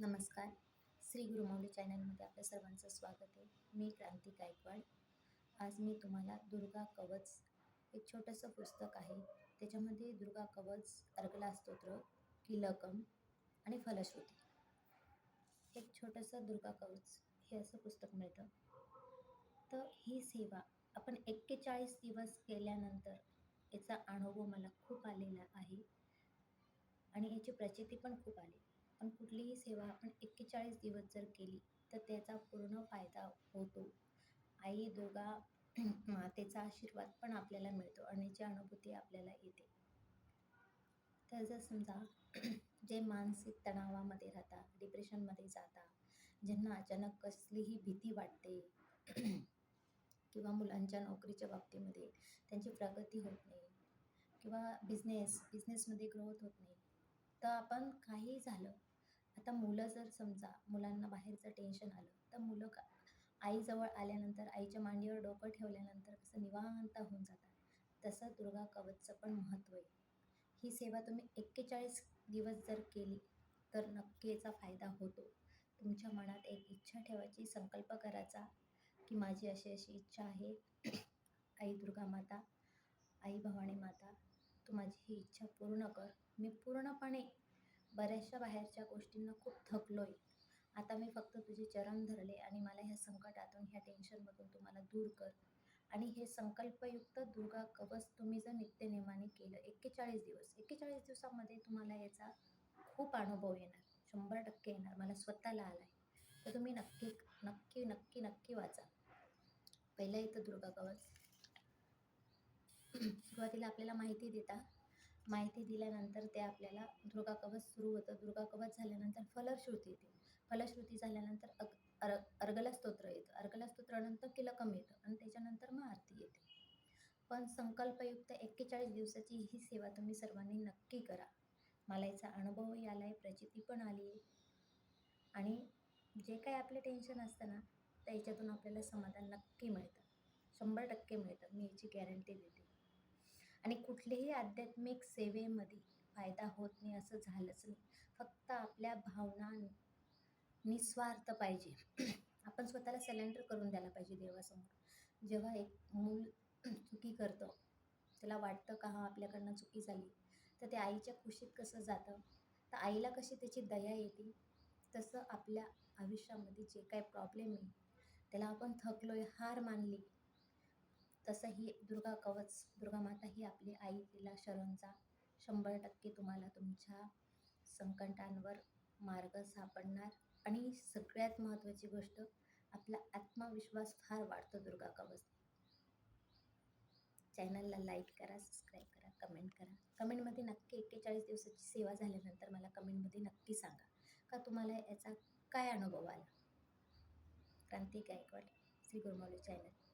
नमस्कार. श्री गुरुमौली चॅनलमध्ये आपल्या सर्वांचं स्वागत आहे. मी क्रांती गायकवाड. आज मी तुम्हाला दुर्गा कवच एक छोटंसं पुस्तक आहे. त्याच्यामध्ये दुर्गा कवच अर्गला स्तोत्र किलकम आणि फलश्रुती. एक छोटंसं दुर्गा कवच हे असं पुस्तक मिळतं. तर ही सेवा आपण एक्केचाळीस दिवस केल्यानंतर याचा अनुभव मला खूप आलेला आहे. आणि याची प्रचिती पण खूप आली. पण कुठलीही सेवा आपण एक्केचाळीस दिवस जर केली तर त्याचा पूर्ण फायदा होतो. आई दुर्गा मातेचा आशीर्वाद पण आपल्याला मिळतो आणि जी अनुभूती आपल्याला येते. तर जर समजा जे मानसिक तणावामध्ये राहतात डिप्रेशनमध्ये जातात ज्यांना अचानक कसलीही भीती वाटते किंवा मुलांच्या नोकरीच्या बाबतीमध्ये त्यांची प्रगती होत नाही किंवा बिझनेस बिझनेसमध्ये ग्रोथ होत नाही तर आपण काही झालं आता मुलं जर समजा मुलांना बाहेरचं टेन्शन आलं तर मुलं का आईजवळ आल्यानंतर आईच्या मांडीवर डोकं ठेवल्यानंतर कसं निवांत होऊन जातात. तसं दुर्गा कवचचं पण महत्त्व आहे. ही सेवा तुम्ही एक्केचाळीस दिवस जर केली तर नक्की याचा फायदा होतो. तुमच्या मनात एक इच्छा ठेवायची संकल्प करायचा की माझी अशी अशी इच्छा आहे. आई दुर्गा माता आई भवानी माता तू माझी ही इच्छा पूर्ण कर. मी पूर्णपणे बऱ्याचशा बाहेरच्या गोष्टींना खूप थकलो आहे आता मी फक्त तुझे चरण धरले आणि मला ह्या संकटातून ह्या टेन्शनमधून तुम्हाला दूर कर. आणि हे संकल्पयुक्त दुर्गा कवच तुम्ही जर नित्यनेमाने केलं एक्केचाळीस दिवस एक्केचाळीस दिवसामध्ये तुम्हाला याचा खूप अनुभव येणार. शंभर टक्के येणार. मला स्वतःला आला आहे तर तुम्ही नक्की नक्की नक्की नक्की वाचा. पहिलं येतं दुर्गा कवच. सुरुवातीला आपल्याला माहिती देता माहिती दिल्यानंतर ते आपल्याला दुर्गा कवच सुरू होतं. दुर्गा कवच झाल्यानंतर फलश्रुती येते. फलश्रुती झाल्यानंतर अग अर अर्गला स्तोत्र येतं. अर्गला स्तोत्रानंतर किलकम येतं आणि त्याच्यानंतर मग आरती येते. पण संकल्पयुक्त एक्केचाळीस दिवसाची ही सेवा तुम्ही सर्वांनी नक्की करा. मला याचा अनुभवही आला आहे प्रचिती पण आली आहे. आणि जे काही आपले टेन्शन असतं ना त्याच्यातून आपल्याला समाधान नक्की मिळतं. शंभर टक्के मिळतं. मी याची गॅरंटी देते. आणि कुठल्याही आध्यात्मिक सेवेमध्ये फायदा होत नाही असं झालंच नाही. फक्त आपल्या भावना निस्वार्थ पाहिजे. आपण स्वतःला सिलेंडर करून द्यायला पाहिजे देवासमोर. जेव्हा एक मूल चुकी करतं त्याला वाटतं का हा आपल्याकडनं चुकी झाली तर ते आईच्या खुशीत कसं जातं? तर आईला कशी त्याची दया येते? तसं आपल्या आयुष्यामध्ये जे काही प्रॉब्लेम आहे त्याला आपण थकलो आहे हार मानली तसं ही दुर्गा कवच दुर्गा माता ही आपली आई तिला शरणचा शंभर टक्के तुम्हाला तुमच्या संकटांवर मार्ग सापडणार. आणि सगळ्यात महत्त्वाची गोष्ट आपला आत्मविश्वास फार वाढतो दुर्गा कवच. चॅनलला लाईक करा सबस्क्राईब करा कमेंट करा. कमेंटमध्ये नक्की एक्केचाळीस दिवसाची सेवा झाल्यानंतर मला कमेंटमध्ये नक्की सांगा. का तुम्हाला याचा काय अनुभव आला? क्रांती गायकवाड श्री गुरुमौली चॅनल.